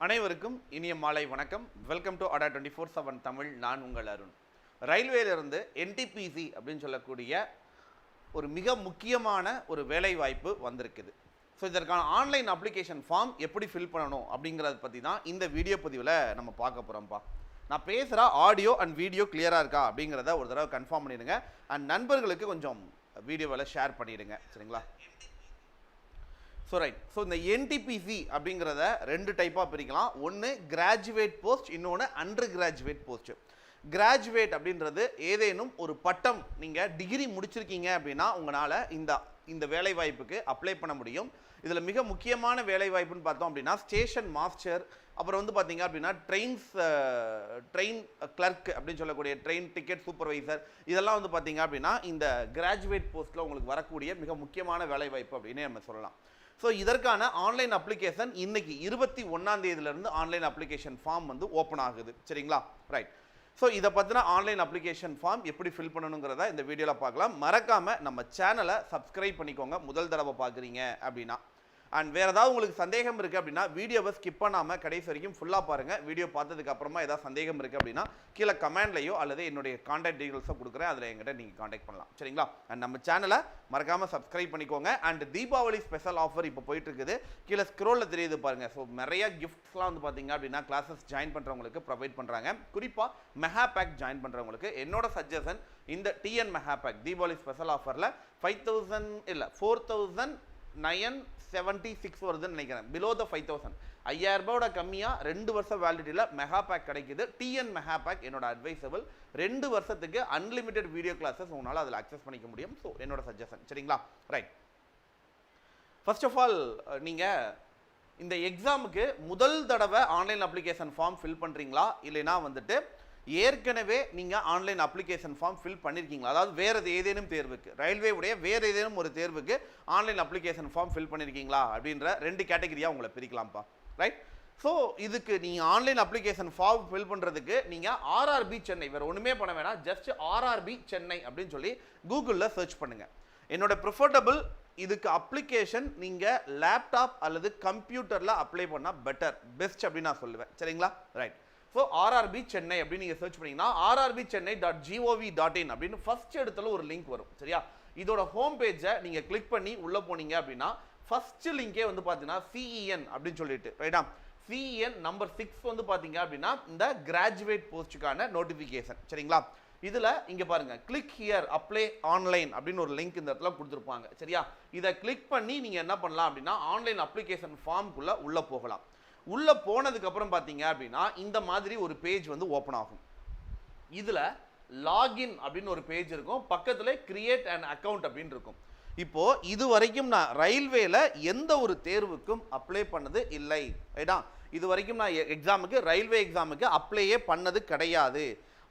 அனைவருக்கும் இனிய மாலை வணக்கம். Welcome to Adda twenty four seven Tamil. நான் உங்கள் அருண். ரயில்வேலிருந்து என்டிபிசி அப்படின்னு சொல்லக்கூடிய ஒரு மிக முக்கியமான ஒரு வேலை வாய்ப்பு வந்திருக்குது. ஸோ இதற்கான ஆன்லைன் அப்ளிகேஷன் ஃபார்ம் எப்படி ஃபில் பண்ணணும் அப்படிங்கிறத பற்றி தான் இந்த வீடியோ பதிவில் நம்ம பார்க்க போகிறோம்ப்பா நான் பேசுகிற ஆடியோ அண்ட் வீடியோ கிளியராக இருக்கா அப்படிங்கிறத ஒரு தடவை கன்ஃபார்ம் பண்ணிடுங்க. அண்ட் நண்பர்களுக்கு கொஞ்சம் வீடியோவில் ஷேர் பண்ணிடுங்க. சரிங்களா? ஸோ ரைட் ஸோ இந்த என்டிபிசி அப்படிங்கிறத ரெண்டு டைப்பாக பிரிக்கலாம். ஒன்று கிராஜுவேட் போஸ்ட் இன்னொன்று அண்டர் கிராஜுவேட் போஸ்ட் கிராஜுவேட் அப்படின்றது ஏதேனும் ஒரு பட்டம் நீங்கள் டிகிரி முடிச்சிருக்கீங்க அப்படின்னா உங்களால் இந்த இந்த வேலைவாய்ப்புக்கு அப்ளை பண்ண முடியும். இதில் மிக முக்கியமான வேலைவாய்ப்புன்னு பார்த்தோம் அப்படின்னா ஸ்டேஷன் மாஸ்டர் அப்புறம் வந்து பார்த்தீங்க அப்படின்னா ட்ரெயின்ஸ் ட்ரெயின் கிளர்க் அப்படின்னு சொல்லக்கூடிய ட்ரெயின் டிக்கெட் சூப்பர்வைசர் இதெல்லாம் வந்து பார்த்தீங்க அப்படின்னா இந்த கிராஜுவேட் போஸ்ட்டில் உங்களுக்கு வரக்கூடிய மிக முக்கியமான வேலைவாய்ப்பு அப்படின்னு நம்ம சொல்லலாம். ஸோ இதற்கான ஆன்லைன் அப்ளிகேஷன் இன்னைக்கு இருபத்தி ஒன்றாம் தேதியிலேருந்து ஆன்லைன் அப்ளிகேஷன் ஃபார்ம் வந்து ஓப்பன் ஆகுது. சரிங்களா? ரைட் ஸோ இதை பற்றின ஆன்லைன் அப்ளிகேஷன் ஃபார்ம் எப்படி ஃபில் பண்ணணுங்கிறத இந்த வீடியோவில் பார்க்கலாம். மறக்காமல் நம்ம சேனலை சப்ஸ்கிரைப் பண்ணிக்கோங்க. முதல் தடவை பார்க்குறீங்க அப்படின்னா. அண்ட் வேறு ஏதாவது உங்களுக்கு சந்தேகம் இருக்குது அப்படின்னா வீடியோவை ஸ்கிப் பண்ணாமல் கடைசி வரைக்கும் ஃபுல்லாக பாருங்கள் வீடியோ பார்த்ததுக்கு அப்புறமா ஏதாவது சந்தேகம் இருக்குது அப்படின்னா கீழே கமெண்ட்லையோ அல்லது என்னுடைய காண்டாக்ட் டீட்டெயில்ஸோ கொடுக்குறேன். அதில் எங்கிட்ட நீங்கள் காண்டாக்ட் பண்ணலாம். சரிங்களா? அண்ட் நம்ம சேனலை மறக்காமல் சப்ஸ்கிரைப் பண்ணிக்கோங்க. அண்ட் தீபாவளி ஸ்பெஷல் ஆஃபர் இப்போ போயிட்டு இருக்குது கீழே ஸ்க்ரோலில் தெரியுது பாருங்கள் ஸோ நிறைய கிஃப்ட்ஸ்லாம் வந்து பார்த்தீங்க அப்படின்னா கிளாஸஸ் ஜாயின் பண்ணுறவங்களுக்கு ப்ரொவைட் பண்ணுறாங்க குறிப்பாக மெஹா பேக் ஜாயின் பண்ணுறவங்களுக்கு என்னோட சஜஷன் இந்த TN mega pack Deepavali special ஆஃபரில் ஃபைவ் தௌசண்ட் இல்லை four thousand nine seventy six வருதுன்னு நினைக்கிறேன். பிலோ த ஃபைவ் தௌசண்ட் ஐயாயிரரூபாவோட கம்மியாக ரெண்டு வருஷம் வேலிடிட்டியில் மெகா பேக் கிடைக்குது. டிஎன் மெகா பேக் என்னோட அட்வைசபிள் ரெண்டு வருஷத்துக்கு அன்லிமிட்டெட் வீடியோ கிளாஸஸ் உங்களால் அதில் அக்சஸ் பண்ணிக்க முடியும். ஸோ என்னோட சஜஷன் சரிங்களா? ரைட் ஃபர்ஸ்ட் ஆஃப் ஆல் நீங்கள் இந்த எக்ஸாமுக்கு முதல் தடவை ஆன்லைன் அப்ளிகேஷன் ஃபார்ம் ஃபில் பண்ணுறீங்களா இல்லைனா வந்துட்டு ஏற்கனவே நீங்கள் ஆன்லைன் அப்ளிகேஷன் ஃபார்ம் ஃபில் பண்ணியிருக்கீங்களா அதாவது வேறு ஏதேனும் தேர்வுக்கு. ரயில்வே உடைய வேறு ஏதேனும் ஒரு தேர்வுக்கு ஆன்லைன் அப்ளிகேஷன் ஃபார்ம் ஃபில் பண்ணியிருக்கீங்களா அப்படின்ற ரெண்டு கேட்டகரியாக உங்களை பிரிக்கலாம்ப்பா. ரைட் ஸோ இதுக்கு நீங்கள் ஆன்லைன் அப்ளிகேஷன் ஃபார்ம் ஃபில் பண்ணுறதுக்கு நீங்கள் ஆர்ஆர்பி சென்னை வேறு ஒன்றுமே பண்ண வேணாம். ஜஸ்ட் ஆர்ஆர்பி சென்னை அப்படின்னு சொல்லி கூகுளில் சர்ச் பண்ணுங்கள் என்னோட ப்ரிஃபர்டபுள் இதுக்கு அப்ளிகேஷன் நீங்கள் லேப்டாப் அல்லது கம்ப்யூட்டரில் அப்ளை பண்ணால் பெட்டர் பெஸ்ட் அப்படின்னு நான் சொல்லுவேன். சரிங்களா? ரைட் ஸோ ஆர்ஆர்பி சென்னை அப்படின்னு நீங்கள் சர்ச் பண்ணீங்கன்னா RRB Chennai dot gov dot in அப்படின்னு ஃபர்ஸ்ட் இடத்துல ஒரு லிங்க் வரும் சரியா? இதோட ஹோம் பேஜை நீங்கள் கிளிக் பண்ணி உள்ளே போனீங்க அப்படின்னா ஃபர்ஸ்ட் லிங்கே வந்து பார்த்தீங்கன்னா சிஇஎன் அப்படின்னு சொல்லிட்டு ரைட்டா சிஇஎன் நம்பர் சிக்ஸ் வந்து பார்த்தீங்க அப்படின்னா இந்த கிராஜுவேட் போஸ்ட்டுக்கான நோட்டிஃபிகேஷன் சரிங்களா? இதில் இங்கே பாருங்க கிளிக் ஹியர் அப்ளை ஆன்லைன் அப்படின்னு ஒரு லிங்க் இந்த இடத்துல கொடுத்துருப்பாங்க சரியா? இதை கிளிக் பண்ணி நீங்கள் என்ன பண்ணலாம் அப்படின்னா ஆன்லைன் அப்ளிகேஷன் ஃபார்ம்குள்ளே உள்ளே போகலாம். உள்ளே போனதுக்கப்புறம் பார்த்தீங்க அப்படின்னா இந்த மாதிரி ஒரு பேஜ் வந்து ஓப்பன் ஆகும். இதில் லாகின் அப்படின்னு ஒரு பேஜ் இருக்கும். பக்கத்தில் கிரியேட் அண்ட் அக்கௌண்ட் அப்படின்னு இருக்கும். இப்போது இது வரைக்கும் நான் ரயில்வேல எந்த ஒரு தேர்வுக்கும் அப்ளை பண்ணது இல்லை. ரைட்டா இது வரைக்கும் நான் எக்ஸாமுக்கு ரயில்வே எக்ஸாமுக்கு அப்ளையே பண்ணது கிடையாது.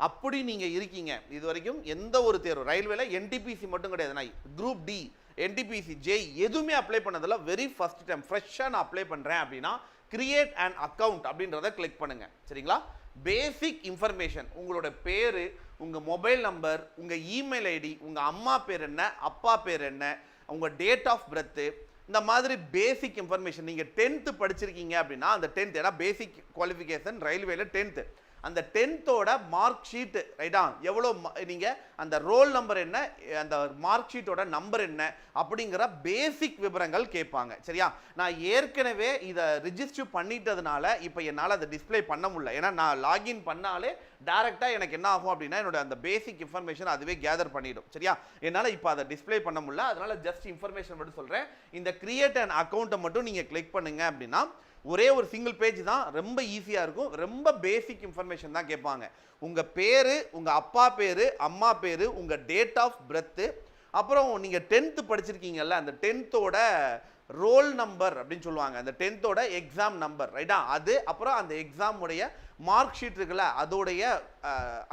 அப்படி நீங்கள் இருக்கீங்க. இது வரைக்கும் எந்த ஒரு தேர்வு ரயில்வேல என்டிபிசி மட்டும் கிடையாது. நான் குரூப் டி என்டிபிசி ஜே எதுவுமே அப்ளை பண்ணதில்ல. வெரி ஃபஸ்ட் டைம் ஃப்ரெஷ்ஷாக நான் அப்ளை பண்ணுறேன் அப்படின்னா கிரியேட் அண்ட் அக்கவுண்ட் அப்படின்றத கிளிக் பண்ணுங்க. சரிங்களா? பேசிக் இன்ஃபர்மேஷன் உங்களோட பேர் உங்கள் மொபைல் நம்பர் உங்கள் இமெயில் ஐடி உங்கள் அம்மா பேர் என்ன அப்பா பேர் என்ன உங்கள் டேட் ஆஃப் பர்த்து இந்த மாதிரி பேசிக் இன்ஃபர்மேஷன் நீங்கள் டென்த்து படிச்சிருக்கீங்க அப்படின்னா அந்த டென்த் ஏன்னா பேசிக் குவாலிஃபிகேஷன் ரயில்வேல டென்த்து அந்த டென்த்தோட மார்க் ஷீட்டு ரைட்டா எவ்வளோ நீங்கள் அந்த ரோல் நம்பர் என்ன அந்த மார்க் ஷீட்டோட நம்பர் என்ன அப்படிங்கிற பேசிக் விவரங்கள் கேட்பாங்க சரியா? நான் ஏற்கனவே இதை ரிஜிஸ்டர் பண்ணிட்டதுனால இப்போ என்னால் அதை டிஸ்ப்ளே பண்ண முடியல. ஏன்னா நான் லாகின் பண்ணாலே டேரெக்டாக எனக்கு என்ன ஆகும் அப்படின்னா என்னோட அந்த பேசிக் இன்ஃபர்மேஷன் அதுவே கேதர் பண்ணிடும் சரியா? என்னால் இப்போ அதை டிஸ்ப்ளே பண்ண முடியல. அதனால் ஜஸ்ட் இன்ஃபர்மேஷன் மட்டும் சொல்கிறேன் இந்த கிரியேட் அண்ட் அக்கௌண்ட்டை மட்டும் நீங்கள் கிளிக் பண்ணுங்க அப்படின்னா ஒரே ஒரு சிங்கிள் பேஜ் தான் ரொம்ப ஈஸியாக இருக்கும். ரொம்ப பேசிக் இன்ஃபர்மேஷன் தான் கேட்பாங்க. உங்கள் பேர் உங்கள் அப்பா பேர் அம்மா பேர் உங்கள் டேட் ஆஃப் பர்த்து அப்புறம் நீங்கள் டென்த்து படிச்சிருக்கீங்கல்ல அந்த டென்த்தோட ரோல் நம்பர் அப்படின்னு சொல்லுவாங்க. அந்த டென்த்தோட எக்ஸாம் நம்பர் ரைட்டா அது அப்புறம் அந்த எக்ஸாம் உடைய மார்க் ஷீட் இருக்குல்ல அதோடைய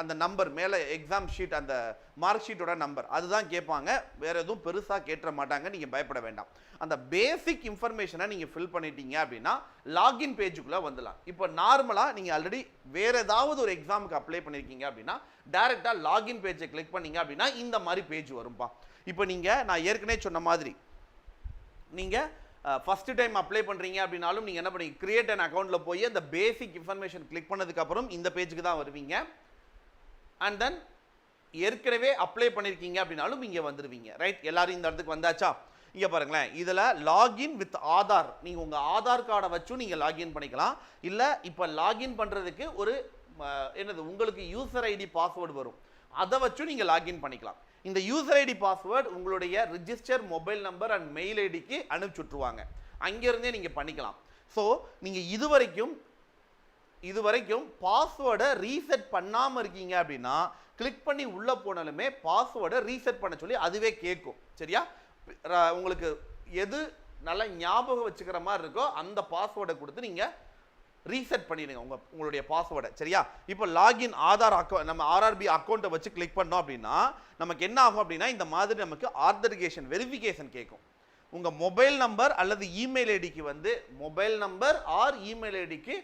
அந்த நம்பர் மேலே எக்ஸாம் ஷீட் அந்த மார்க் ஷீட்டோட நம்பர் அதுதான் கேட்பாங்க. வேற எதுவும் பெருசாக கேட்டுற மாட்டாங்க நீங்கள் பயப்பட வேண்டாம். அந்த பேசிக் இன்ஃபர்மேஷனை நீங்கள் ஃபில் பண்ணிட்டீங்க அப்படின்னா லாகின் பேஜுக்குள்ளே வந்துடலாம். இப்போ நார்மலாக நீங்கள் ஆல்ரெடி வேற ஏதாவது ஒரு எக்ஸாமுக்கு அப்ளை பண்ணியிருக்கீங்க அப்படின்னா டேரெக்டாக லாகின் பேஜை கிளிக் பண்ணீங்க அப்படின்னா இந்த மாதிரி பேஜ் வரும்பா. இப்போ நீங்கள் நான் ஏற்கனவே சொன்ன மாதிரி நீங்கள் ஃபஸ்ட்டு டைம் அப்ளை பண்ணுறீங்க அப்படின்னாலும் நீங்கள் என்ன பண்ணீங்க? கிரியேட் அண்ட் அக்கௌண்ட்டில் போய் அந்த பேசிக் இன்ஃபர்மேஷன் கிளிக் பண்ணதுக்கப்புறம் இந்த பேஜுக்கு தான் வருவீங்க. அண்ட் தென் ஏற்கனவே அப்ளை பண்ணியிருக்கீங்க அப்படின்னாலும் இங்கே வந்துடுவீங்க ரைட் எல்லாரும் இந்த இடத்துக்கு வந்தாச்சா? இங்கே பாருங்களேன். இதில் லாகின் வித் ஆதார் நீங்கள் உங்கள் ஆதார் கார்டை வச்சும் நீங்கள் லாகின் பண்ணிக்கலாம். இல்லை இப்போ லாகின் பண்ணுறதுக்கு ஒரு என்னது? உங்களுக்கு யூசர் ஐடி பாஸ்வேர்டு வரும். அதை வச்சும் நீங்கள் லாகின் பண்ணிக்கலாம். இந்த யூசர் ஐடி பாஸ்வேர்டு உங்களுடைய register mobile number and mail ஐடிக்கு அனுப்பிச்சுட்ருவாங்க அங்கேருந்தே நீங்கள் பண்ணிக்கலாம். ஸோ நீங்கள் இது வரைக்கும் இது வரைக்கும் பாஸ்வேர்டை ரீசெட் பண்ணாமல் இருக்கீங்க அப்படின்னா கிளிக் பண்ணி உள்ளே போனாலுமே பாஸ்வேர்டை ரீசெட் பண்ண சொல்லி அதுவே கேட்கும். சரியா? ர- உங்களுக்கு எது நல்லா ஞாபகம் வச்சுக்கிற மாதிரி இருக்கோ அந்த பாஸ்வேர்டை கொடுத்து நீங்கள் ரீசெட் பண்ணிடுங்க உங்கள் உங்களுடைய பாஸ்வேர்டை சரியா? இப்போ லாகின் ஆதார் அக்கௌ நம்ம ஆர்ஆர்பி அக்கௌண்ட்டை வச்சு கிளிக் பண்ணோம் அப்படின்னா நமக்கு என்ன ஆகும் அப்படின்னா இந்த மாதிரி நமக்கு ஆர்தரிகேஷன் வெரிஃபிகேஷன் கேட்கும். உங்கள் மொபைல் நம்பர் அல்லது இமெயில் ஐடிக்கு வந்து மொபைல் நம்பர் ஆர் இமெயில் ஐடிக்கு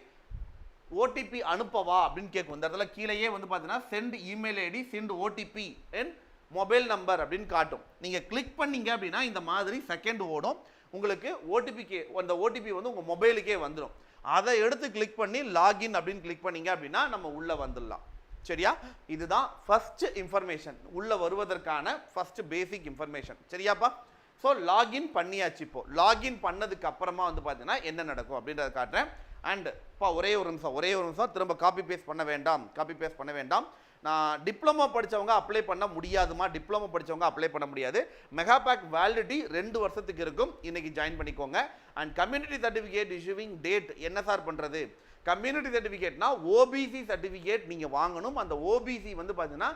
ஓடிபி அனுப்பவா அப்படின்னு கேட்கும். இந்த இடத்துல கீழேயே வந்து பார்த்தீங்கன்னா send email ID send OTP என் மொபைல் நம்பர் அப்படின்னு காட்டும். நீங்கள் கிளிக் பண்ணீங்க அப்படின்னா இந்த மாதிரி செகண்ட் ஓடும். உங்களுக்கு ஓடிபிக்கு அந்த ஓடிபி வந்து உங்கள் மொபைலுக்கே வந்துடும் அதை எடுத்து கிளிக் பண்ணி லாகின் அப்படின்னு கிளிக் பண்ணீங்க அப்படின்னா நம்ம உள்ளே வந்துடலாம். சரியா? இதுதான் ஃபர்ஸ்ட் இன்ஃபர்மேஷன் உள்ளே வருவதற்கான ஃபர்ஸ்ட் பேசிக் இன்ஃபர்மேஷன் சரியாப்பா? ஸோ லாகின் பண்ணியாச்சு இப்போ. லாகின் பண்ணதுக்கு அப்புறமா வந்து பார்த்தீங்கன்னா என்ன நடக்கும் அப்படின்றத காட்டுறேன். அண்ட் பா ஒரே ஒரு நிமிஷம் ஒரே ஒரு நிமிஷம். திரும்ப காப்பி பேஸ்ட் பண்ண வேண்டாம். காப்பி பேஸ்ட் பண்ண வேண்டாம். நான் டிப்ளமோ படித்தவங்க அப்ளை பண்ண முடியாதுமா? டிப்ளமோ படித்தவங்க அப்ளை பண்ண முடியாது. மெகா பேக் வேலிடிட்டி ரெண்டு வருஷத்துக்கு இருக்கும். இன்றைக்கி ஜாயின் பண்ணிக்கோங்க. And community certificate issuing date என்ன சார் பண்ணுறது கம்யூனிட்டி சர்டிஃபிகேட்னா ஓபிசி சர்டிஃபிகேட் நீங்கள் வாங்கணும். அந்த ஓபிசி வந்து பார்த்தீங்கன்னா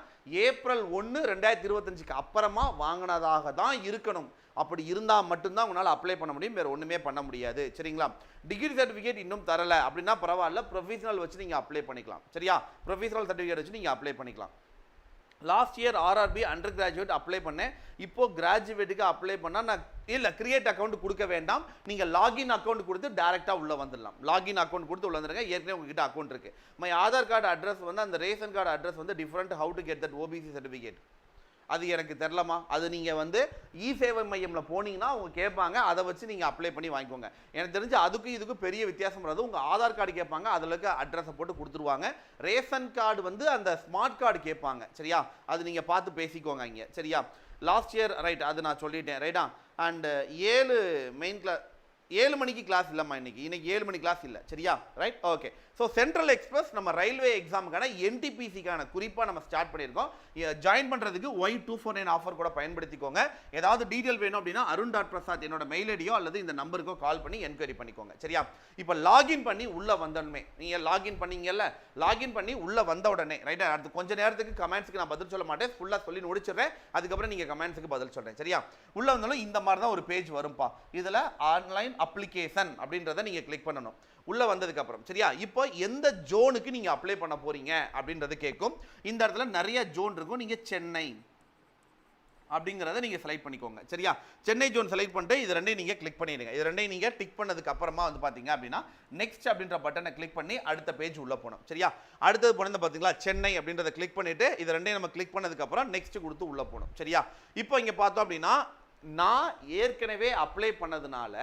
ஏப்ரல் ஒன்று ரெண்டாயிரத்தி இருபத்தஞ்சுக்கு அப்புறமா வாங்கினதாக தான் இருக்கணும். அப்படி இருந்தால் மட்டும்தான் உங்களால் அப்ளை பண்ண முடியும். வேறு ஒன்றுமே பண்ண முடியாது. சரிங்களா? டிகிரி சர்டிஃபிகேட் இன்னும் தரலை. அப்படின்னா பரவாயில்ல. ப்ரொஃபஷனல் வச்சு நீங்கள் அப்ளை பண்ணிக்கலாம். சரியா? ப்ரொஃபஷனல் சர்டிஃபிகேட் வச்சு நீங்கள் அப்ளை பண்ணிக்கலாம். Last year RRB undergraduate apply பண்ணேன். இப்போ கிராஜுவேட்டுக்கு அப்ளை பண்ணால் நான் இல்லை கிரியேட் அக்கௌண்ட் கொடுக்க வேண்டாம். நீங்கள் லாகின் அக்கௌண்ட் கொடுத்து டேரெக்டாக உள்ளே வந்துடலாம். லாகின் அக்கௌண்ட் கொடுத்து உள்ள வந்துருங்க. ஏற்கனவே உங்ககிட்ட அக்கௌண்ட் இருக்குது மை ஆதார் கார்டு அட்ரஸ் வந்து அந்த ரேஷன் கார்டு அட்ரஸ் வந்து different how to get that OBC certificate அது எனக்கு தெரிலமா அது நீங்கள் வந்து இ சேவை மையமில் போனீங்கன்னா அவங்க கேட்பாங்க. அதை வச்சு நீங்கள் அப்ளை பண்ணி வாங்கிக்கோங்க. எனக்கு தெரிஞ்சு அதுக்கும் இதுக்கும் பெரிய வித்தியாசம் வராது. உங்கள் ஆதார் கார்டு கேட்பாங்க. அதில் இருக்க அட்ரஸை போட்டு கொடுத்துருவாங்க. ரேஷன் கார்டு வந்து அந்த ஸ்மார்ட் கார்டு கேட்பாங்க. சரியா? அது நீங்கள் பார்த்து பேசிக்கோங்க இங்கே. சரியா? லாஸ்ட் இயர் ரைட் அது நான் சொல்லிட்டேன். ரைட்டா அண்டு ஏழு மெயின் கிளாஸ் ஏழு மணிக்கு கிளாஸ் இல்லைம்மா இன்றைக்கி இன்றைக்கி ஏழு மணி கிளாஸ் இல்லை. சரியா? Right okay so central express நம்ம ரயில்வே எக்ஸாமுக்கான என்டிபிசிக்கான குறிப்பாக நம்ம ஸ்டார்ட் பண்ணியிருக்கோம். ஜாயின் பண்ணுறதுக்கு Y two four nine offer கூட பயன்படுத்திக்கோங்க. ஏதாவது டீட்டெயில் வேணும் அப்படின்னா அருண் டாட் பிரசாத் என்னோட மெயில் ஐடியோ அல்லது இந்த நம்பருக்கோ கால் பண்ணி என்கொயரி பண்ணிக்கோங்க. சரியா? இப்போ லாகின் பண்ணி உள்ளே வந்தோடனே நீங்கள் லாகின் பண்ணீங்கல்ல? லாகின் பண்ணி உள்ளே வந்த உடனே ரைட்டா அடுத்து கொஞ்ச நேரத்துக்கு கமெண்ட்ஸுக்கு நான் பதில் சொல்ல மாட்டேன். ஃபுல்லாக சொல்லி முடிச்சிடுறேன். அதுக்கப்புறம் நீங்கள் கமெண்ட்ஸுக்கு பதில் சொல்கிறேன் சரியா? உள்ளே வந்தாலும் இந்த மாதிரி தான் ஒரு பேஜ் வரும்பா. இதில் ஆன்லைன் அப்ளிகேஷன் அப்படின்றத நீங்கள் கிளிக் பண்ணணும். உள்ளே வந்ததுக்கு அப்புறம். சரியா? இப்போ எந்த ஜோனுக்கு நீங்கள் அப்ளை பண்ண போறீங்க அப்படின்றது கேட்கும் இந்த இடத்துல நிறைய ஜோன் இருக்கும். நீங்கள் சென்னை அப்படிங்கிறத நீங்கள் செலக்ட் பண்ணிக்கோங்க. சரியா? சென்னை ஜோன் செலக்ட் பண்ணிட்டு இது ரெண்டையும் நீங்கள் கிளிக் பண்ணிடுங்க. இது ரெண்டையும் நீங்கள் டிக் பண்ணதுக்கு அப்புறமா வந்து பார்த்தீங்க அப்படின்னா நெக்ஸ்ட் அப்படின்ற பட்டனை கிளிக் பண்ணி அடுத்த பேஜ் உள்ள போகணும். சரியா? அடுத்தது போனது பார்த்தீங்களா சென்னை அப்படின்றத கிளிக் பண்ணிட்டு இது ரெண்டையும் நம்ம கிளிக் பண்ணதுக்கு அப்புறம் நெக்ஸ்ட் கொடுத்து உள்ள போகணும். சரியா? இப்போ இங்கே பார்த்தோம் அப்படின்னா நான் ஏற்கனவே அப்ளை பண்ணதுனால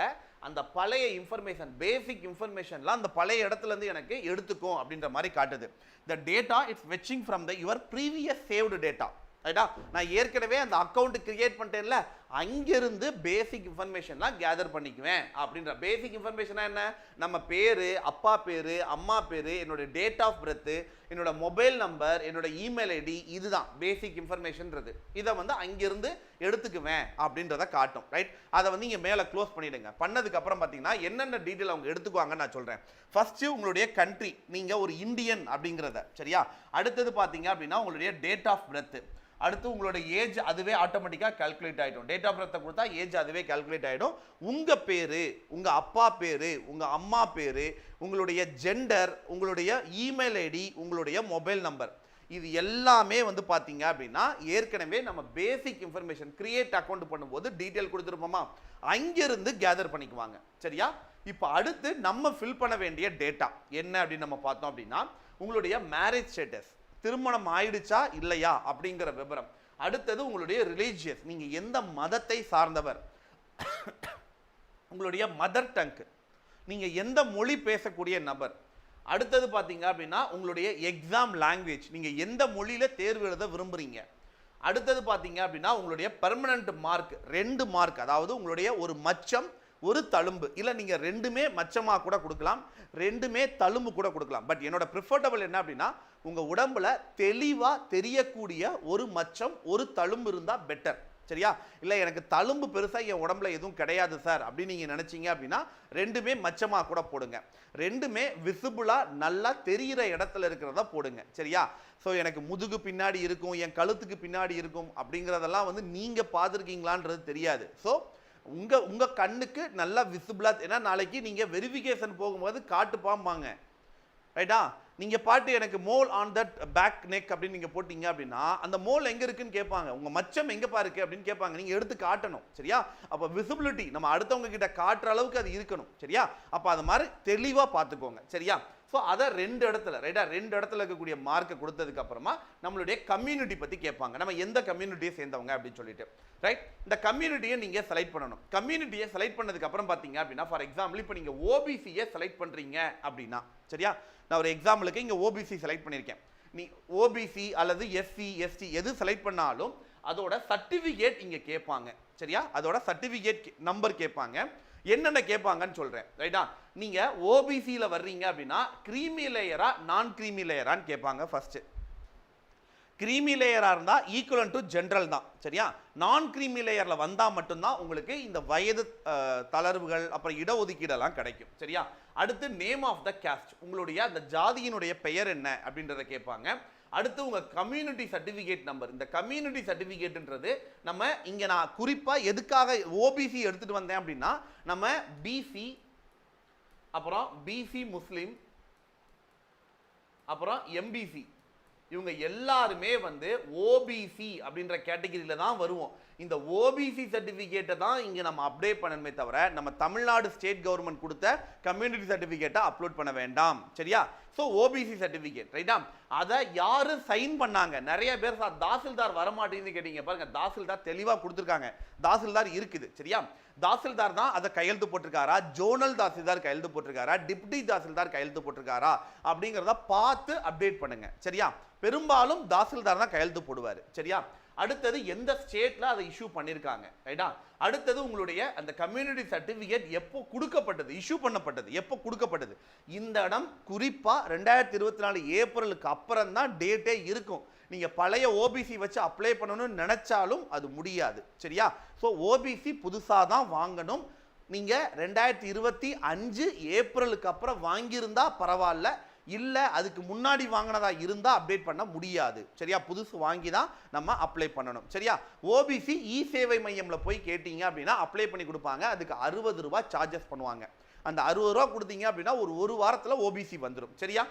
அந்த பழைய இன்ஃபர்மேஷன் பேசிக் இன்ஃபர்மேஷன்லாம் அந்த பழைய இடத்துல இருந்து எனக்கு எடுத்துக்கும் அப்படின்ற மாதிரி காட்டுது. The data it's fetching from the your previous saved data ரைட்டா நான் ஏற்கனவே அந்த அக்கௌண்ட் கிரியேட் பண்ணிட்டேன்ல அங்கிருந்து பேசிக் இன்ஃபர்மேஷன்லாம் கேதர் பண்ணிக்குவேன். அப்படின்ற பேசிக் இன்ஃபர்மேஷனா என்ன? நம்ம பேர் அப்பா பேர் அம்மா பேர் என்னோட டேட் ஆஃப் பர்த்து என்னோட மொபைல் நம்பர் என்னோட இமெயில் ஐடி இதுதான் பேசிக் இன்ஃபர்மேஷன்றது இதை வந்து அங்கிருந்து எடுத்துக்குவேன் அப்படின்றத காட்டும் ரைட் அதை வந்து இங்கே மேலே க்ளோஸ் பண்ணிவிடுங்க பண்ணதுக்கப்புறம் பார்த்தீங்கன்னா என்னென்ன டீட்டெயில் அவங்க எடுத்துக்குவாங்கன்னு நான் சொல்கிறேன் ஃபர்ஸ்ட் உங்களுடைய கண்ட்ரி நீங்கள் ஒரு இந்தியன் அப்படிங்கிறத சரியா? அடுத்தது பார்த்தீங்க அப்படின்னா உங்களுடைய டேட் ஆஃப் பர்த்து அடுத்து உங்களோட ஏஜ் அதுவே ஆட்டோமேட்டிக்காக கால்குலேட் ஆகிடும் டேட் ஆஃப் பர்த்தை கொடுத்தா ஏஜ் அதுவே கால்குலேட் ஆகிடும் உங்கள் பேர் உங்கள் அப்பா பேர் உங்கள் அம்மா பேர் உங்களுடைய ஜெண்டர் உங்களுடைய இமெயில் ஐடி உங்களுடைய மொபைல் நம்பர் இது எல்லாமே வந்து பார்த்தீங்க அப்படின்னா ஏற்கனவே நம்ம பேசிக் இன்ஃபர்மேஷன் கிரியேட் அக்கௌண்ட் பண்ணும்போது டீட்டெயில் கொடுத்துருப்போமா? அங்கிருந்து கேதர் பண்ணிக்குவாங்க. சரியா? இப்போ அடுத்து நம்ம ஃபில் பண்ண வேண்டிய டேட்டா என்ன அப்படின்னு நம்ம பார்த்தோம் அப்படின்னா உங்களுடைய மேரேஜ் ஸ்டேட்டஸ் திருமணம் ஆயிடுச்சா இல்லையா அப்படிங்கிற விவரம் அடுத்தது உங்களுடைய ரிலீஜியஸ் நீங்கள் எந்த மதத்தை சார்ந்தவர்? உங்களுடைய மதர் டங்க் நீங்கள் எந்த மொழி பேசக்கூடிய நபர்? அடுத்தது பார்த்தீங்க அப்படின்னா உங்களுடைய எக்ஸாம் லாங்குவேஜ் நீங்கள் எந்த மொழியில் தேர்வு எழுத விரும்புகிறீங்க அடுத்தது பார்த்தீங்க அப்படின்னா உங்களுடைய பெர்மனன்ட் மார்க் ரெண்டு மார்க் அதாவது உங்களுடைய ஒரு மச்சம் ஒரு தழும்பு. இல்லை நீங்கள் ரெண்டுமே மச்சமாக கூட கொடுக்கலாம் ரெண்டுமே தழும்பு கூட கொடுக்கலாம். பட் என்னோட ப்ரிஃபர்டபுள் என்ன அப்படின்னா உங்கள் உடம்புல தெளிவாக தெரியக்கூடிய ஒரு மச்சம் ஒரு தழும்பு இருந்தால் பெட்டர் சரியா? இல்லை எனக்கு தழும்பு பெருசாக என் உடம்புல எதுவும் கிடையாது சார் அப்படின்னு நீங்கள் நினச்சிங்க அப்படின்னா ரெண்டுமே மச்சமாக கூட போடுங்க. ரெண்டுமே விசிபிளாக நல்லா தெரிகிற இடத்துல இருக்கிறதா போடுங்க. சரியா? ஸோ எனக்கு முதுகு பின்னாடி இருக்கும் என் கழுத்துக்கு பின்னாடி இருக்கும் அப்படிங்கிறதெல்லாம் வந்து நீங்கள் பார்த்துருக்கீங்களான்றது தெரியாது. ஸோ உங்கள் உங்கள் கண்ணுக்கு நல்லா விசிபிளாக ஏன்னா நாளைக்கு நீங்கள் வெரிஃபிகேஷன் போகும்போது காட்டு பாம்பாங்க ரைட்டா நீங்கள் பாட்டு எனக்கு mole on that back neck அப்படின்னு நீங்கள் போட்டீங்க அப்படின்னா அந்த மோல் எங்கே இருக்குன்னு கேட்பாங்க. உங்கள் மச்சம் எங்கே பாருக்கு அப்படின்னு கேட்பாங்க. நீங்கள் எடுத்து காட்டணும் சரியா? அப்போ விசிபிலிட்டி நம்ம அடுத்தவங்க கிட்ட காட்டுற அளவுக்கு அது இருக்கணும் சரியா? அப்போ அது மாதிரி தெளிவாக பார்த்துக்கோங்க சரியா? ஸோ அதை ரெண்டு இடத்துல ரைட்டா ரெண்டு இடத்துல இருக்கக்கூடிய மார்க்கை கொடுத்ததுக்கு அப்புறமா நம்மளுடைய கம்யூனிட்டி பற்றி கேட்பாங்க. நம்ம எந்த கம்யூனிட்டியை சேர்ந்தவங்க அப்படின்னு சொல்லிட்டு ரைட் இந்த கம்யூனிட்டியை நீங்கள் செலக்ட் பண்ணணும். கம்யூனிட்டியை செலக்ட் பண்ணதுக்கு அப்புறம் பார்த்தீங்க அப்படின்னா ஃபார் எக்ஸாம்பிள் இப்போ நீங்கள் ஓபிசியை செலக்ட் பண்ணுறீங்க அப்படின்னா சரியா? நான் ஒரு எக்ஸாம்பிளுக்கு இங்கே ஓபிசி செலக்ட் பண்ணியிருக்கேன். நீ ஓபிசி அல்லது எஸ்சி எஸ்டி எது செலக்ட் பண்ணாலும் அதோட சர்டிஃபிகேட் இங்கே கேட்பாங்க. சரியா? அதோட சர்டிஃபிகேட் நம்பர் கேட்பாங்க. என்னென்ன கேட்பாங்கன்னு சொல்கிறேன் ரைட்டா? நீங்கள் ஓபிசியில் வர்றீங்க அப்படின்னா க்ரீமி லேயரா நான் க்ரீமி லேயரான்னு கேட்பாங்க ஃபஸ்ட்டு கிரீமி லேயராக இருந்தால் ஈக்குவலன் டு ஜென்ரல் தான். சரியா? நான் கிரீமி லேயரில் வந்தால் மட்டும்தான் உங்களுக்கு இந்த வயது தளர்வுகள் அப்புறம் இடஒதுக்கீடெல்லாம் கிடைக்கும். சரியா? அடுத்து நேம் ஆஃப் த கேஸ்ட் உங்களுடைய அந்த ஜாதியினுடைய பெயர் என்ன அப்படின்றத கேட்பாங்க. அடுத்து உங்கள் கம்யூனிட்டி சர்டிஃபிகேட் நம்பர் இந்த கம்யூனிட்டி சர்டிஃபிகேட்ன்றது நம்ம இங்கே நான் குறிப்பாக எதுக்காக ஓபிசி எடுத்துகிட்டு வந்தேன் அப்படின்னா நம்ம பிசி அப்புறம் பிசி முஸ்லீம் அப்புறம் எம்பிசி இவங்க எல்லாருமே வந்து ஓபிசி அப்படின்ற கேட்டகிரியில தான் வருவோம். இந்த ஓபிசி சர்டிஃபிகேட்டை தான் இங்கே நம்ம அப்டேட் பண்ணணுமே தவிர நம்ம தமிழ்நாடு ஸ்டேட் கவர்மெண்ட் கொடுத்த கம்யூனிட்டி சர்டிஃபிகேட்டை அப்லோட் பண்ண வேண்டாம். சரியா? ஸோ ஓபிசி சர்டிஃபிகேட் ரைட்டா அதை யாரு சைன் பண்ணாங்க? நிறைய பேர் சார் தாசில்தார் வரமாட்டேன்னு கேட்டீங்க. பாருங்க தாசில்தார் தெளிவாக கொடுத்துருக்காங்க. தாசில்தார் இருக்குது சரியா? தாசில்தார் தான் அதை கையெழுத்து போட்டிருக்காரா? ஜோனல் தாசில்தார் கையெழுத்து போட்டிருக்காரா? டிப்டி தாசில்தார் கையெழுத்து போட்டிருக்காரா? அப்படிங்கிறத பார்த்து அப்டேட் பண்ணுங்க சரியா? பெரும்பாலும் தாசில்தார் தான் கையெழுத்து போடுவார் சரியா? அடுத்தது எந்த ஸ்டேட்ல அதை இஷ்யூ பண்ணியிருக்காங்க ரைட்டா அடுத்தது உங்களுடைய அந்த கம்யூனிட்டி சர்டிஃபிகேட் எப்போ கொடுக்கப்பட்டது இஷ்யூ பண்ணப்பட்டது எப்போ கொடுக்கப்பட்டது? இந்த இடம் குறிப்பாக ரெண்டாயிரத்தி இருபத்தி நாலு ஏப்ரலுக்கு அப்புறம் தான் டேட்டே இருக்கும். நீங்கள் பழைய ஓபிசி வச்சு அப்ளை பண்ணணும்னு நினச்சாலும் அது முடியாது சரியா? ஸோ ஓபிசி புதுசாக தான் வாங்கணும். நீங்கள் ரெண்டாயிரத்தி இருபத்தி அஞ்சு ஏப்ரலுக்கு அப்புறம் வாங்கியிருந்தா பரவாயில்ல. இல்லை அதுக்கு முன்னாடி வாங்கினதா இருந்தால் அப்டேட் பண்ண முடியாது. சரியா? புதுசு வாங்கி தான் நம்ம அப்ளை பண்ணணும். சரியா? ஓபிசி இ சேவை மையம்ல போய் கேட்டீங்க அப்படின்னா அப்ளை பண்ணி கொடுப்பாங்க. அதுக்கு அறுபது ரூபாய் சார்ஜஸ் பண்ணுவாங்க. அந்த அறுபது ரூபா கொடுத்தீங்க அப்படின்னா ஒரு ஒரு வாரத்தில் ஓபிசி வந்துடும் சரியா?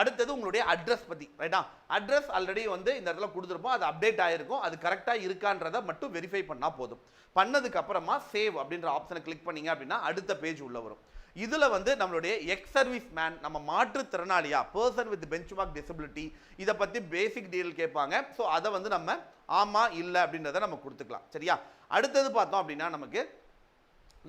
அடுத்தது உங்களுடைய அட்ரஸ் பற்றி ரைட்டா அட்ரஸ் ஆல்ரெடி வந்து இந்த இடத்துல கொடுத்துருப்போம். அது அப்டேட் ஆகிருக்கும் அது கரெக்டாக இருக்கான்றதை மட்டும் வெரிஃபை பண்ணால் போதும். பண்ணதுக்கு அப்புறமா சேவ் அப்படின்ற ஆப்ஷனை கிளிக் பண்ணீங்க அப்படின்னா அடுத்த பேஜ் உள்ளே வரும். இதில் வந்து நம்மளுடைய எக்ஸ் சர்வீஸ் மேன் நம்ம மாற்றுத்திறனாளியா person with benchmark disability இதை பற்றி பேசிக் டீல் கேட்பாங்க. ஸோ அதை வந்து நம்ம ஆமாம் இல்லை அப்படின்றத நம்ம கொடுத்துக்கலாம். சரியா? அடுத்தது பார்த்தோம் அப்படின்னா நமக்கு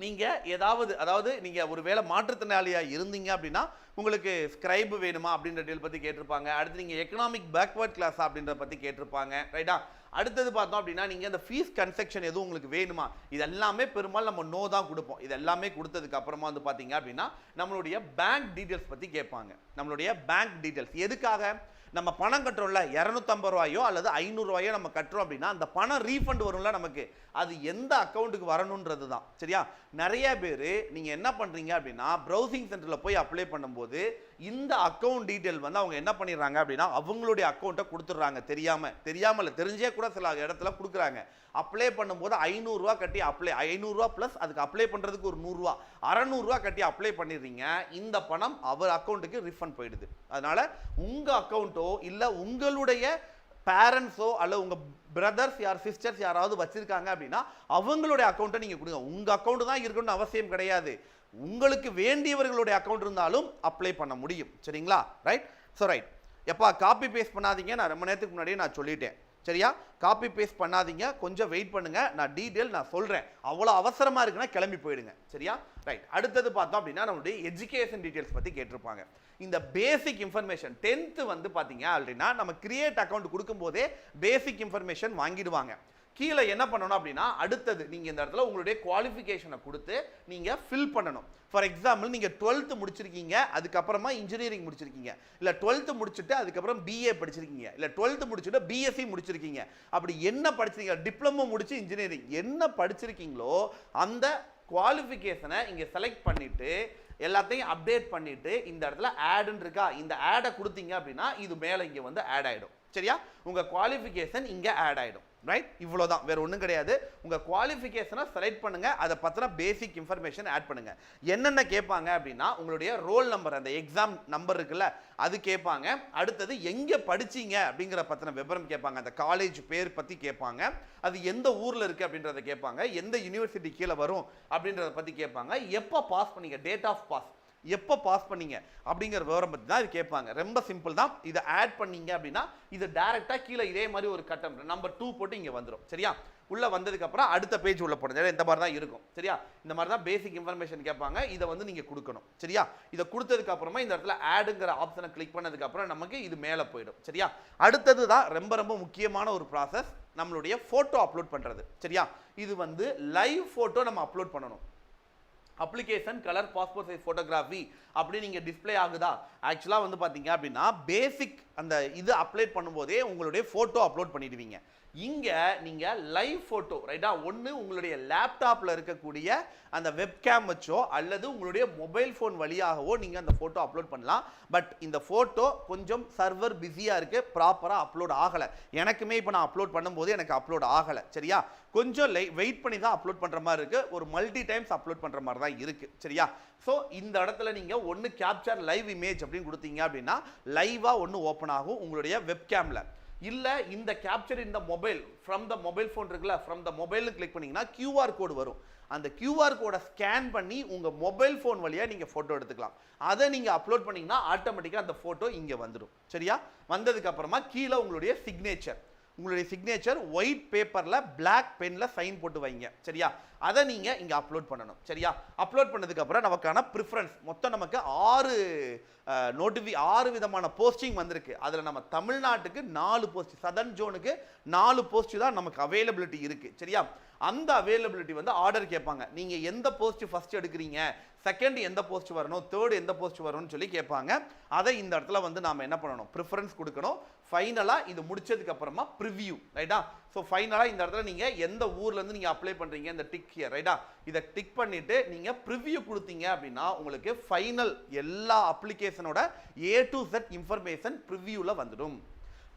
நீங்கள் ஏதாவது அதாவது நீங்கள் ஒரு வேளை மாற்றுத்திறனாளியாக இருந்தீங்க அப்படின்னா உங்களுக்கு ஸ்கிரைப் வேணுமா அப்படின்ற டீல் பற்றி கேட்டிருப்பாங்க. அடுத்து நீங்கள் எக்கனாமிக் பேக்வர்ட் கிளாஸ் அப்படின்றத பற்றி கேட்டிருப்பாங்க. ரைட்டா அடுத்தது பார்த்தோம் அப்படின்னா நீங்கள் அந்த ஃபீஸ் கன்செக்ஷன் எதுவும் உங்களுக்கு வேணுமா? இது எல்லாமே பெரும்பாலும் நம்ம நோ தான் கொடுப்போம். இது எல்லாமே கொடுத்ததுக்கு அப்புறமா வந்து பார்த்தீங்க அப்படின்னா நம்மளுடைய பேங்க் டீட்டெயில்ஸ் பற்றி கேட்பாங்க. நம்மளுடைய பேங்க் டீட்டெயில்ஸ் எதுக்காக? நம்ம பணம் கட்டுறோம்ல இரநூத்தம்பது ரூபாயோ அல்லது ஐநூறுரூவாயோ நம்ம கட்டுறோம் அப்படின்னா அந்த பணம் ரீஃபண்ட் வரும்ல நமக்கு. அது எந்த அக்கௌண்ட்டுக்கு வரணுன்றது தான் சரியா? நிறைய பேர் நீங்கள் என்ன பண்ணுறீங்க அப்படின்னா ப்ரௌசிங் சென்டரில் போய் அப்ளை பண்ணும்போது போது இந்த அக்கௌண்ட் டீட்டெயில் வந்து அவங்க என்ன பண்ணிடுறாங்க அப்படின்னா அவங்களுடைய அக்கௌண்ட்டை கொடுத்துட்றாங்க. தெரியாமல் தெரியாமல் தெரிஞ்சே கூட சில இடத்துல கொடுக்குறாங்க. அப்ளை பண்ணும்போது ஐநூறுரூவா கட்டி அப்ளை ஐநூறுரூவா ப்ளஸ் அதுக்கு அப்ளை பண்ணுறதுக்கு ஒரு நூறுரூவா அறநூறுவா கட்டி அப்ளை பண்ணிடுறீங்க. இந்த பணம் அவர் அக்கௌண்ட்டுக்கு ரீஃபண்ட் போயிடுது. அதனால் உங்கள் அக்கௌண்ட்டோ இல்லை உங்களுடைய பேரண்ட்ஸோ அல்ல உங்கள் பிரதர்ஸ் யார் சிஸ்டர்ஸ் யாராவது வச்சுருக்காங்க அப்படின்னா அவங்களுடைய அக்கௌண்ட்டை நீங்கள் கொடுங்க. உங்கள் அக்கௌண்ட் தான் இருக்கணும்னு அவசியம் கிடையாது. உங்களுக்கு வேண்டியவர்களுடைய அக்கௌண்ட் இருந்தாலும் அப்ளை பண்ண முடியும். சரிங்களா? ரைட் ஸோ ரைட் எப்பா காப்பி பேஸ்ட் பண்ணாதீங்க. நான் ரொம்ப நேரத்துக்கு முன்னாடியே நான் சொல்லிட்டேன். சரியா? காப்பி பேஸ்ட் பண்ணாதீங்க. கொஞ்சம் வெயிட் பண்ணுங்க. நான் டீட்டெயில் நான் சொல்கிறேன் அவ்வளோ அவசரமாக இருக்குன்னா கிளம்பி போயிடுங்க. சரியா? ரைட் அடுத்தது பார்த்தோம் அப்படின்னா நம்மளுடைய எஜுகேஷன் டீட்டெயில்ஸ் பற்றி கேட்டிருப்பாங்க. இந்த பேசிக் இன்ஃபர்மேஷன் டென்த்து வந்து பார்த்தீங்க அப்படின்னா நம்ம கிரியேட் அக்கௌண்ட் கொடுக்கும்போதே பேசிக் இன்ஃபர்மேஷன் வாங்கிடுவாங்க. கீழே என்ன பண்ணணும் அப்படின்னா அடுத்தது நீங்கள் இந்த இடத்துல உங்களுடைய குவாலிஃபிகேஷனை கொடுத்து நீங்கள் ஃபில் பண்ணணும். ஃபார் எக்ஸாம்பிள் நீங்கள் டுவெல்த்து முடிச்சிருக்கீங்க அதுக்கப்புறமா இன்ஜினியரிங் முடிச்சிருக்கீங்க. இல்லை டுவெல்த்து முடிச்சுட்டு அதுக்கப்புறம் பிஏ படிச்சிருக்கீங்க. இல்லை டுவெல்த்து முடிச்சுட்டு பிஎஸ்சி முடிச்சிருக்கீங்க. அப்படி என்ன படிச்சிருக்கீங்க? டிப்ளமோ முடிச்சு இன்ஜினியரிங் என்ன படிச்சிருக்கீங்களோ அந்த குவாலிஃபிகேஷனை இங்கே செலக்ட் பண்ணிவிட்டு எல்லாத்தையும் அப்டேட் பண்ணிவிட்டு இந்த இடத்துல ஆடுன்னு இருக்கா? இந்த ஆடை கொடுத்தீங்க அப்படின்னா இது மேலே இங்கே வந்து ஆட் ஆகிடும் சரியா? உங்கள் குவாலிஃபிகேஷன் இங்கே ஆட் ஆகிடும் ரைட் இவ்வளோ தான் வேறு ஒன்றும் கிடையாது. உங்கள் குவாலிஃபிகேஷனை செலக்ட் பண்ணுங்கள் அதை பற்றின பேசிக் இன்ஃபர்மேஷன் ஆட் பண்ணுங்கள் என்னென்ன கேட்பாங்க அப்படின்னா உங்களுடைய ரோல் நம்பர் அந்த எக்ஸாம் நம்பர் இருக்குல்ல அது கேட்பாங்க. அடுத்தது எங்கே படிச்சீங்க அப்படிங்கிற பற்றின விவரம் கேட்பாங்க. அந்த காலேஜ் பேர் பற்றி கேட்பாங்க. அது எந்த ஊரில் இருக்குது அப்படின்றத கேட்பாங்க. எந்த யூனிவர்சிட்டி கீழே வரும் அப்படின்றத பற்றி கேட்பாங்க. எப்போ பாஸ் பண்ணீங்க? டேட் ஆஃப் பாஸ் எப்போ பாஸ் பண்ணீங்க அப்படிங்கிற விவரம் பற்றி தான் இது கேட்பாங்க. ரொம்ப சிம்பிள் தான். இதை ஆட் பண்ணீங்க அப்படின்னா இது டேரெக்டாக கீழே இதே மாதிரி ஒரு கட்டம் நம்பர் டூ போட்டு இங்கே வந்துடும் சரியா? உள்ளே வந்ததுக்கப்புறம் அடுத்த பேஜ் உள்ள போடுறது இந்த மாதிரி தான் இருக்கும். சரியா? இந்த மாதிரி தான் பேசிக் இன்ஃபர்மேஷன் கேட்பாங்க. இதை வந்து நீங்கள் கொடுக்கணும். சரியா? இதை கொடுத்ததுக்கப்புறமா இந்த இடத்துல ஆடுங்கிற ஆப்ஷனை கிளிக் பண்ணதுக்கப்புறம் நமக்கு இது மேலே போயிடும். சரியா? அடுத்தது தான் ரொம்ப ரொம்ப முக்கியமான ஒரு ப்ராசஸ் நம்மளுடைய ஃபோட்டோ அப்லோட் பண்ணுறது சரியா? இது வந்து லைவ் ஃபோட்டோ நம்ம அப்லோட் பண்ணணும். Application colour passport size photography அப்படி நீங்கள் டிஸ்ப்ளே ஆகுதா? ஆக்சுவலாக வந்து பார்த்தீங்க அப்படின்னா பேசிக் அந்த இது அப்ளை பண்ணும்போதே உங்களுடைய ஃபோட்டோ அப்லோட் பண்ணிடுவீங்க. இங்கே நீங்கள் லைவ் ஃபோட்டோ ரைட்டா ஒன்று உங்களுடைய லேப்டாப்பில் இருக்கக்கூடிய அந்த வெப்கேம் வச்சோ அல்லது உங்களுடைய மொபைல் ஃபோன் வழியாகவோ நீங்கள் அந்த ஃபோட்டோ அப்லோட் பண்ணலாம். பட் இந்த ஃபோட்டோ கொஞ்சம் சர்வர் பிஸியாக இருக்குது ப்ராப்பராக அப்லோட் ஆகலை. எனக்குமே இப்போ நான் அப்லோட் பண்ணும்போது எனக்கு அப்லோட் ஆகலை சரியா? கொஞ்சம் லை வெயிட் பண்ணி தான் அப்லோட் பண்ணுற மாதிரி இருக்குது ஒரு மல்டி டைம்ஸ் அப்லோட் பண்ணுற மாதிரி தான் இருக்குது சரியா? ஸோ இந்த இடத்துல நீங்கள் ஒன்று கேப்சர் லைவ் இமேஜ் அப்படின்னு கொடுத்தீங்க அப்படின்னா லைவாக ஒன்று ஓப்பன் ஆகும் உங்களுடைய வெப்கேமில் இல்லை இந்த கேப்சர் இந்த mobile from the mobile phone இருக்குல்ல ஃப்ரம் த மொபைல்னு கிளிக் பண்ணீங்கன்னா கியூஆர் கோடு வரும். அந்த கியூஆர் கோடை ஸ்கேன் பண்ணி உங்கள் மொபைல் ஃபோன் வழியாக நீங்கள் ஃபோட்டோ எடுத்துக்கலாம். அதை நீங்கள் அப்லோட் பண்ணிங்கன்னா ஆட்டோமேட்டிக்காக அந்த ஃபோட்டோ இங்கே வந்துடும் சரியா? வந்ததுக்கப்புறமா கீழே உங்களுடைய சிக்னேச்சர் உங்களுடைய சிக்னேச்சர் ஒயிட் பேப்பரில் பிளாக் பெனில் சைன் போட்டு வைங்க. சரியா? அதை நீங்கள் இங்கே அப்லோட் பண்ணணும். சரியா? அப்லோட் பண்ணதுக்கப்புறம் நமக்கான ப்ரிஃபரன்ஸ் மொத்தம் நமக்கு ஆறு நோட்டிஃபி ஆறு விதமான போஸ்டிங் வந்திருக்கு. அதில் நம்ம தமிழ்நாட்டுக்கு நாலு போஸ்ட் சதர்ன் ஜோனுக்கு நாலு போஸ்ட் தான் நமக்கு அவைலபிலிட்டி இருக்குது சரியா? அந்த அவைலபிலிட்டி வந்து ஆர்டர் கேட்பாங்க. நீங்கள் எந்த போஸ்ட் ஃபர்ஸ்ட் எடுக்கிறீங்க? செகண்ட் எந்த போஸ்ட் வரணும்? தேர்ட் எந்த போஸ்ட் வரணும்னு சொல்லி கேட்பாங்க. அதை இந்த இடத்துல வந்து நாம் என்ன பண்ணணும்? ப்ரிஃபரன்ஸ் கொடுக்கணும். ஃபைனலாக இது முடிச்சதுக்கு அப்புறமா ப்ரிவ்யூ ரைட்டா ஸோ ஃபைனலாக இந்த இடத்துல நீங்கள் எந்த ஊர்லேருந்து நீங்கள் அப்ளை பண்ணுறீங்க இந்த டிக் ஹியர் ரைட்டா இதை டிக் பண்ணிவிட்டு நீங்கள் ப்ரிவ்யூ கொடுத்தீங்க அப்படின்னா உங்களுக்கு ஃபைனல் எல்லா அப்ளிகேஷனோட ஏ டு செட் இன்ஃபர்மேஷன் ப்ரிவ்யூவில் வந்துடும்.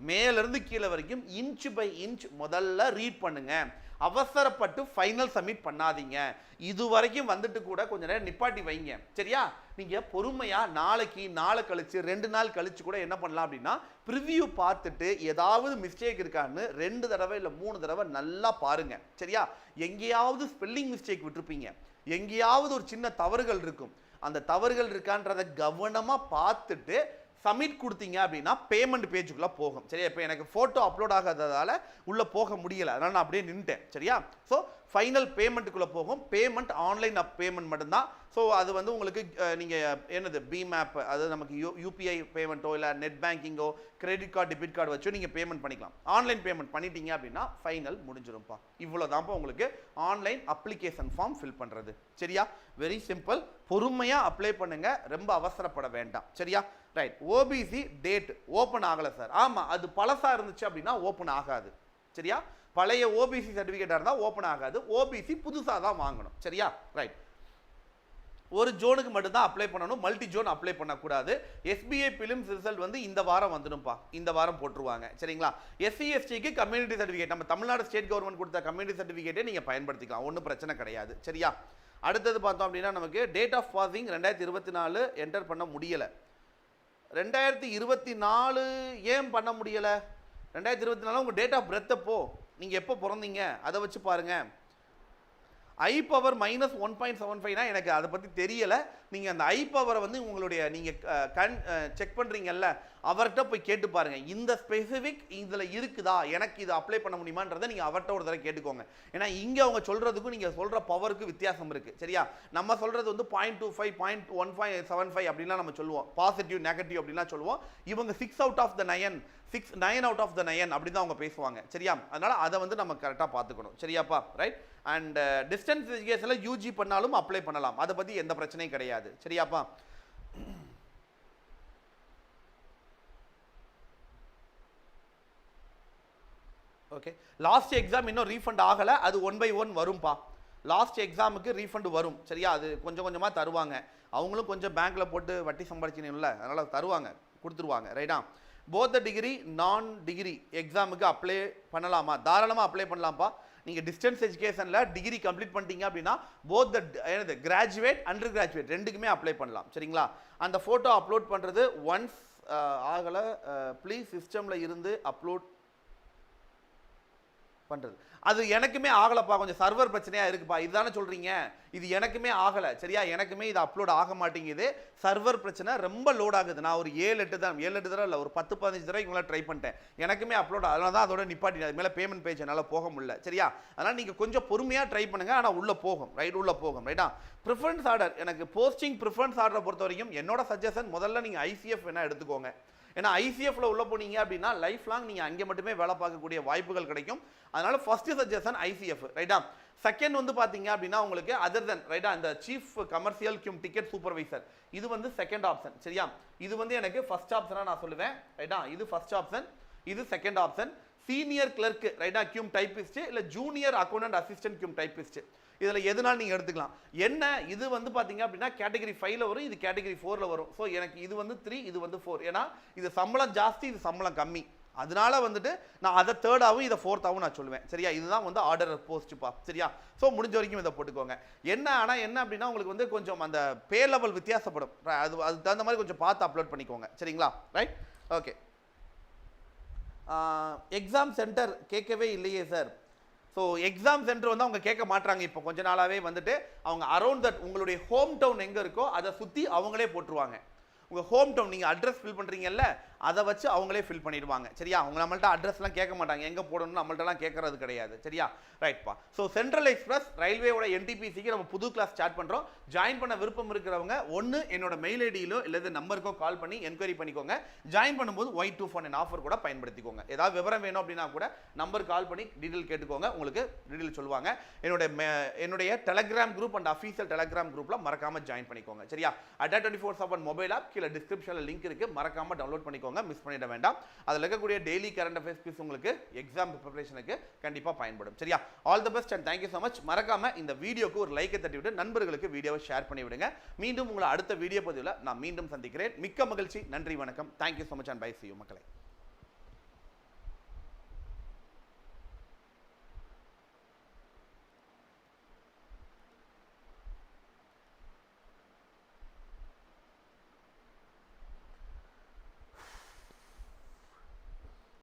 மேலேருந்து கீழே வரைக்கும் இன்ச் பை இன்ச் முதல்ல ரீட் பண்ணுங்கள் அவசரப்பட்டு ஃபைனல் சப்மிட் பண்ணாதீங்க. இது வரைக்கும் வந்துட்டு கூட கொஞ்ச நேரம் நிப்பாட்டி வைங்க. சரியா? நீங்கள் பொறுமையாக நாளைக்கு நாளை கழிச்சு ரெண்டு நாள் கழிச்சு கூட என்ன பண்ணலாம் அப்படின்னா ப்ரிவ்யூ பார்த்துட்டு ஏதாவது மிஸ்டேக் இருக்கான்னு ரெண்டு தடவை இல்லை மூணு தடவை நல்லா பாருங்க. சரியா? எங்கேயாவது ஸ்பெல்லிங் மிஸ்டேக் விட்டுருப்பீங்க. எங்கேயாவது ஒரு சின்ன தவறுகள் இருக்கும். அந்த தவறுகள் இருக்கான்றதை கவனமாக பார்த்துட்டு சப்மிட் கொடுத்தீங்க அப்படின்னா பேமெண்ட் பேஜுக்குள்ளே போகும். சரியா? இப்போ எனக்கு ஃபோட்டோ அப்லோட் ஆகாததால் உள்ளே போக முடியலை. அதனால் நான் அப்படியே நின்ட்டேன் சரியா? ஸோ ஃபைனல் பேமெண்ட்டுக்குள்ளே போகும். பேமெண்ட் ஆன்லைன் அப் பேமெண்ட் மட்டும்தான். ஸோ அது வந்து உங்களுக்கு நீங்கள் என்னது பிமேப் அது நமக்கு யூ யூபிஐ பேமெண்ட்டோ இல்லை நெட் பேங்கிங்கோ கிரெடிட் கார்டு டெபிட் கார்டு வச்சோ நீங்கள் பேமெண்ட் பண்ணிக்கலாம். ஆன்லைன் பேமெண்ட் பண்ணிட்டீங்க அப்படின்னா ஃபைனல் முடிஞ்சிரும்ப்பா. இவ்வளோ தான்ப்பா உங்களுக்கு ஆன்லைன் அப்ளிகேஷன் ஃபார்ம் ஃபில் பண்ணுறது சரியா? வெரி சிம்பிள் பொறுமையாக அப்ளை பண்ணுங்கள் ரொம்ப அவசரப்பட வேண்டாம். சரியா? ரைட் ஓபிசி டேட் ஓப்பன் ஆகலை சார் ஆமாம் அது பழசாக இருந்துச்சு அப்படின்னா ஓப்பன் ஆகாது. சரியா? பழைய ஓபிசி சர்டிஃபிகேட்டாக இருந்தால் ஓப்பன் ஆகாது. ஓபிசி புதுசாக தான் வாங்கணும். சரியா? ரைட் ஒரு ஜோனுக்கு மட்டும்தான் அப்ளை பண்ணணும். மல்டி ஜோன் அப்ளை பண்ணக்கூடாது எஸ்பிஐ பிலிம்ஸ் ரிசல்ட் வந்து இந்த வாரம் வந்துடும்ப்பா. இந்த வாரம் போட்டுருவாங்க. சரிங்களா? எஸ்சி எஸ்டிக்கு கம்யூனிட்டி சர்டிஃபிகேட் நம்ம தமிழ்நாடு ஸ்டேட் கவர்மெண்ட் கொடுத்த கம்யூனிட்டி சர்டிஃபிகேட்டே நீங்கள் பயன்படுத்திக்கலாம். ஒன்றும் பிரச்சனை கிடையாது. சரியா? அடுத்தது பார்த்தோம் அப்படின்னா நமக்கு டேட் ஆஃப் பாசிங் ரெண்டாயிரத்தி இருபத்தி நாலு என்டர் பண்ண முடியலை. ரெண்டாயிரத்தி இருபத்தி நாலு ஏன் பண்ண முடியலை? ரெண்டாயிரத்தி இருபத்தி நாலு உங்கள் டேட் ஆஃப் பர்த் எப்போ? நீங்கள் எப்போ பிறந்தீங்க? அதை வச்சு பாருங்கள் eye power minus one point seven ஃபைவ்னா எனக்கு அதை பற்றி தெரியலை. நீங்கள் அந்த ஐ பவரை வந்து உங்களுடைய நீங்கள் கண் செக் பண்ணுறீங்கல்ல அவர்கிட்ட போய் கேட்டு பாருங்கள் இந்த ஸ்பெசிஃபிக் இதில் இருக்குதா? எனக்கு இது அப்ளை பண்ண முடியுமான்றதை நீங்கள் அவர்கிட்ட ஒரு தடவை கேட்டுக்கோங்க. ஏன்னா இங்கே அவங்க சொல்கிறதுக்கும் நீங்கள் சொல்கிற பவருக்கு வித்தியாசம் இருக்குது சரியா? நம்ம சொல்கிறது வந்து point two five point one five seven five அப்படின்லாம் நம்ம சொல்லுவோம். பாசிட்டிவ் நெகட்டிவ் அப்படின்லாம் சொல்லுவோம். இவங்க six out of the nine six nine out of the nine அப்படி தான் அவங்க பேசுவாங்க. சரியா? அதனால் அதை வந்து நம்ம கரெக்டாக பார்த்துக்கணும். சரியாப்பா? ரைட் அண்ட் டிஸ்டன்ஸ் எஜுகேஷனில் யூஜி பண்ணாலும் அப்ளை பண்ணலாம். அதை பற்றி எந்த பிரச்சனையும் கிடையாது. சரியாப்பா? ஓகே லாஸ்ட் எக்ஸாம் இன்னும் ரீஃபண்ட் ஆகலை. அது ஒன் பை ஒன் வரும்பா. லாஸ்ட் எக்ஸாமுக்கு ரீஃபண்ட் வரும். சரியா? அது கொஞ்சம் கொஞ்சமாக தருவாங்க. அவங்களும் கொஞ்சம் பேங்க்கில் போட்டு வட்டி சம்பாதிச்சினீங்கல்ல அதனால் தருவாங்க. கொடுத்துருவாங்க. ரைட்டா போத்த டிகிரி நான் டிகிரி எக்ஸாமுக்கு அப்ளை பண்ணலாமா? தாராளமாக அப்ளை பண்ணலாம்ப்பா. நீங்கள் டிஸ்டன்ஸ் எஜுகேஷனில் டிகிரி கம்ப்ளீட் பண்ணிட்டீங்க அப்படின்னா போத் த என்னது கிராஜுவேட் அண்டர் கிராஜுவேட் ரெண்டுக்குமே அப்ளை பண்ணலாம். சரிங்களா? அந்த ஃபோட்டோ அப்லோட் பண்ணுறது ஒன்ஸ் ஆகலை ப்ளீஸ் சிஸ்டமில் இருந்து அப்லோட் பண்ணுறது அது எனக்குமே ஆகலைப்பா கொஞ்சம் சர்வர் பிரச்சனையாக இருக்குப்பா. இதுதானே சொல்கிறீங்க இது எனக்குமே ஆகலை. சரியா? எனக்குமே இது அப்லோட் ஆக மாட்டேங்குது. சர்வர் பிரச்சனை ரொம்ப லோட் ஆகுது. நான் ஒரு ஏழு எட்டு தான் ஏழு எட்டு தடவை இல்லை ஒரு பத்து பதினஞ்சு தடவை இவங்களாம் ட்ரை பண்ணிட்டேன். எனக்குமே அப்லோட் அதனால தான் அதோட நிப்பாட்டி அது மேலே பேமெண்ட் பேஜ் என்னால் போக முடியல. சரியா? அதனால் நீங்கள் கொஞ்சம் பொறுமையாக ட்ரை பண்ணுங்கள் ஆனால் உள்ளே போகும். ரைட் உள்ளே போகும். ரைட்டா ப்ரிஃபரன்ஸ் ஆர்டர் எனக்கு போஸ்டிங் ப்ரிஃபரன்ஸ் ஆர்டரை பொறுத்த வரைக்கும் என்னோட சஜஷன் முதல்ல நீங்கள் ஐசிஎஃப் வேணால் எடுத்துக்கோங்க. ஏன்னா ஐசிஎஃப்ல உள்ள போனீங்க அப்படின்னா லைஃப் லாங் நீங்கள் அங்கே மட்டுமே வேலை பார்க்கக்கூடிய வாய்ப்புகள் கிடைக்கும். அதனால ஃபர்ஸ்ட் சஜஷன் ஐசிஎஃப் ரைட்டா செகண்ட் வந்து பார்த்தீங்க அப்படின்னா உங்களுக்கு அதர் தென் ரைட்டா இந்த chief commercial cum ticket supervisor இது வந்து செகண்ட் ஆப்ஷன் சரியா? இது வந்து எனக்கு ஃபர்ஸ்ட் ஆப்ஷனாக நான் சொல்லுவேன் ரைட்டா இது ஃபர்ஸ்ட் ஆப்ஷன் இது செகண்ட் ஆப்ஷன் சீனியர் கிளர்க் ரைட்டா கியூம் டைப்பிஸ்ட் இல்லை junior accountant assistant cum typist இதில் எதுனாலும் நீங்கள் எடுத்துக்கலாம். என்ன? இது வந்து பார்த்தீங்க அப்படின்னா கேட்டகரி ஃபைவ்ல வரும் இது கேட்டகரி ஃபோரில் வரும். ஸோ எனக்கு இது வந்து த்ரீ இது வந்து ஃபோர் ஏன்னா இது சம்பளம் ஜாஸ்தி இது சம்பளம் கம்மி. அதனால வந்துட்டு நான் அதை தேர்டாகவும் இதை ஃபோர்த்தாகவும் நான் சொல்லுவேன். சரியா? இதுதான் வந்து ஆர்டர் போஸ்ட்டுப்பா சரியா? ஸோ முடிஞ்ச வரைக்கும் இதை போட்டுக்கோங்க. என்ன? ஆனால் என்ன அப்படின்னா உங்களுக்கு வந்து கொஞ்சம் அந்த பே லெவல் வித்தியாசப்படும். அது அதுக்கு தகுந்த மாதிரி கொஞ்சம் பார்த்து அப்லோட் பண்ணிக்கோங்க. சரிங்களா? ரைட் ஓகே எக்ஸாம் சென்டர் கேட்கவே இல்லையே சார் ஸோ எக்ஸாம் சென்டர் வந்து அவங்க கேட்க மாட்டாங்க இப்போ. கொஞ்ச நாளாகவே வந்துட்டு அவங்க அரௌண்ட் தட் உங்களுடைய ஹோம் டவுன் எங்கே இருக்கோ அதை சுற்றி அவங்களே போட்டுருவாங்க. உங்கள் ஹோம் டவுன் நீங்கள் அட்ரஸ் ஃபில் பண்ணுறீங்கல்ல அதை வச்சு அவங்களே ஃபில் பண்ணிடுவாங்க. சரியா? அவங்க நம்மள்ட்ட அட்ரஸ்லாம் கேட்க மாட்டாங்க. எங்கே போடணும்னு நம்மள்ட்டலாம் கேட்கறது கிடையாது. சரியா? ரைட்ப்பா ஸோ சென்ட்ரல் எக்ஸ்பிரஸ் ரயில்வேயோட என்டிபிசிக்கு நம்ம புது கிளாஸ் ஸ்டார்ட் பண்ணுறோம் ஜாயின் பண்ண விருப்பம் இருக்கிறவங்க ஒன்று என்னோட மெயில் ஐடியிலோ இல்லை நம்பருக்கோ கால் பண்ணி என்கொயரி பண்ணிக்கோங்க. ஜாயின் பண்ணும்போது ஒயிட் டூ ஃபோன் ஆஃபர் கூட பயன்படுத்திக்கோங்க. ஏதாவது விவரம் வேணும் அப்படின்னா கூட நம்பர் கால் பண்ணி டீட்டெயில் கேட்டுக்கோங்க. உங்களுக்கு டீட்டெயில் சொல்லுவாங்க. என்னுடைய என்னுடைய Telegram group and official Telegram குரூப்பில் மறக்காம ஜாயின் பண்ணிக்கோங்க. சரியா? Adda twenty four seven mobile app கீழே டிஸ்கிரிப்ஷனில் லிங்க் இருக்கு. மறக்காம டவுன்லோட் பண்ணிக்கோங்க. மிஸ் பண்ணிட வேண்டாம். அதில் இருக்கக்கூடிய டெய்லி கரண்ட் அஃபேர்ஸ் குவிஸ் உங்களுக்கு எக்ஸாம் ப்ரிப்பரேஷனுக்கு கண்டிப்பாக பயன்படும். சரியா? All the best and thank you so much மறக்காம இந்த வீடியோக்கு ஒரு லைக்கை தட்டி விட்டு நண்பர்களுக்கு வீடியோவை ஷேர் பண்ணி விடுங்க. மீண்டும் உங்களை அடுத்த வீடியோ பதிவில் நான் மீண்டும் சந்திக்கிறேன். மிக்க மகிழ்ச்சி. நன்றி வணக்கம். Thank you so much and bye செய்யும் மக்களை.